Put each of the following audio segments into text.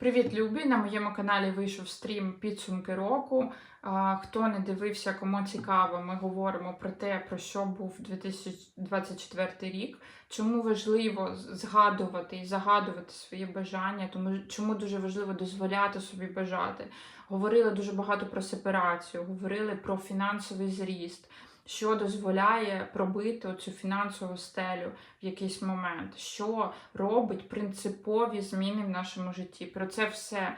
Привіт, любі! На моєму каналі вийшов стрім підсумки року. Хто не дивився, кому цікаво, ми говоримо про те, про що був 2024 рік. Чому важливо згадувати і загадувати свої бажання, тому чому дуже важливо дозволяти собі бажати. Говорили дуже багато про сепарацію, говорили про фінансовий зріст. Що дозволяє пробити цю фінансову стелю в якийсь момент, що робить принципові зміни в нашому житті. Про це все е,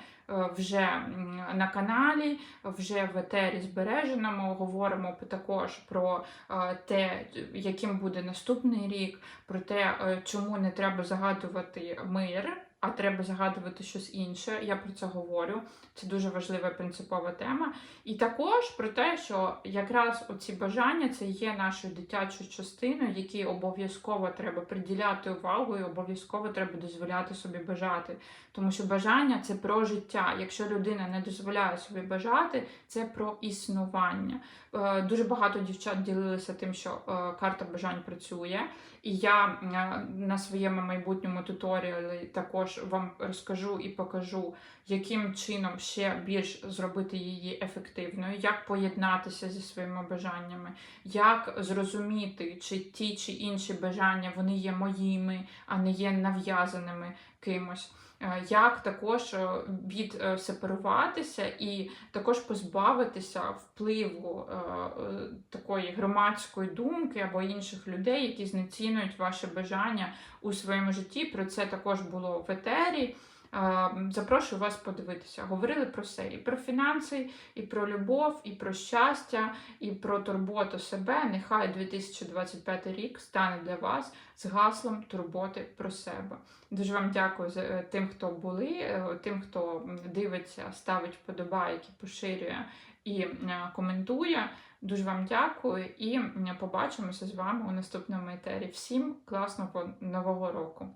вже на каналі, вже в етері збереженому. Говоримо також про е, те, яким буде наступний рік, про те, е, чому не треба загадувати мир. А треба загадувати щось інше. Я про це говорю. Це дуже важлива принципова тема. І також про те, що якраз оці бажання це є нашою дитячою частиною, якій обов'язково треба приділяти увагу і обов'язково треба дозволяти собі бажати. Тому що бажання це про життя. Якщо людина не дозволяє собі бажати, це про існування. Е, Дуже багато дівчат ділилися тим, що е, карта бажань працює. І я е, на своєму майбутньому туторіалі також вам розкажу і покажу, яким чином ще більш зробити її ефективною, як поєднатися зі своїми бажаннями, як зрозуміти, чи ті чи інші бажання вони є моїми, а не є нав'язаними кимось. Е, Як також е, відсепаруватися і також позбавитися впливу е, е, такої громадської думки або інших людей, які знецінують ваше бажання у своєму житті. Про це також було в етері. Запрошую вас подивитися. Говорили про все: і про фінанси, і про любов, і про щастя, і про турботу себе. Нехай 2025 рік стане для вас з гаслом турботи про себе. Дуже вам дякую за е, тим, хто були, е, тим, хто дивиться, ставить вподобайки, поширює і е, коментує. Дуже вам дякую і побачимося з вами у наступному етері. Всім класного нового року!